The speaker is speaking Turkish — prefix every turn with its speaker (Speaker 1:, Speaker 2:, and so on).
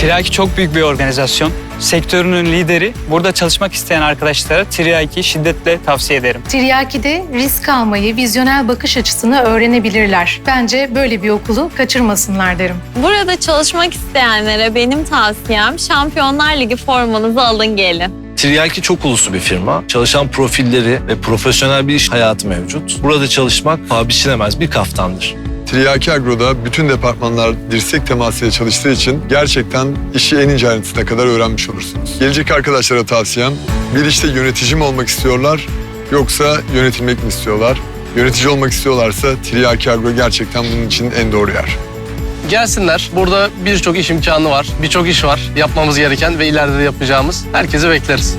Speaker 1: Tiryaki çok büyük bir organizasyon. Sektörünün lideri. Burada çalışmak isteyen arkadaşlara Tiryaki şiddetle tavsiye ederim.
Speaker 2: Tiryaki'de risk almayı, vizyonel bakış açısını öğrenebilirler. Bence böyle bir okulu kaçırmasınlar derim.
Speaker 3: Burada çalışmak isteyenlere benim tavsiyem Şampiyonlar Ligi formanızı alın gelin.
Speaker 4: Tiryaki çok uluslu bir firma. Çalışan profilleri ve profesyonel bir iş hayatı mevcut. Burada çalışmak paha biçilemez bir kaftandır.
Speaker 5: Tiryaki Agro'da bütün departmanlar dirsek temasıyla çalıştığı için gerçekten işi en ince ayrıntısına kadar öğrenmiş olursunuz. Gelecek arkadaşlara tavsiyem bir işte yönetici mi olmak istiyorlar yoksa yönetilmek mi istiyorlar? Yönetici olmak istiyorlarsa Tiryaki Agro gerçekten bunun için en doğru yer.
Speaker 6: Gelsinler. Burada birçok iş imkanı var. Birçok iş var yapmamız gereken ve ileride de yapacağımız. Herkesi bekleriz.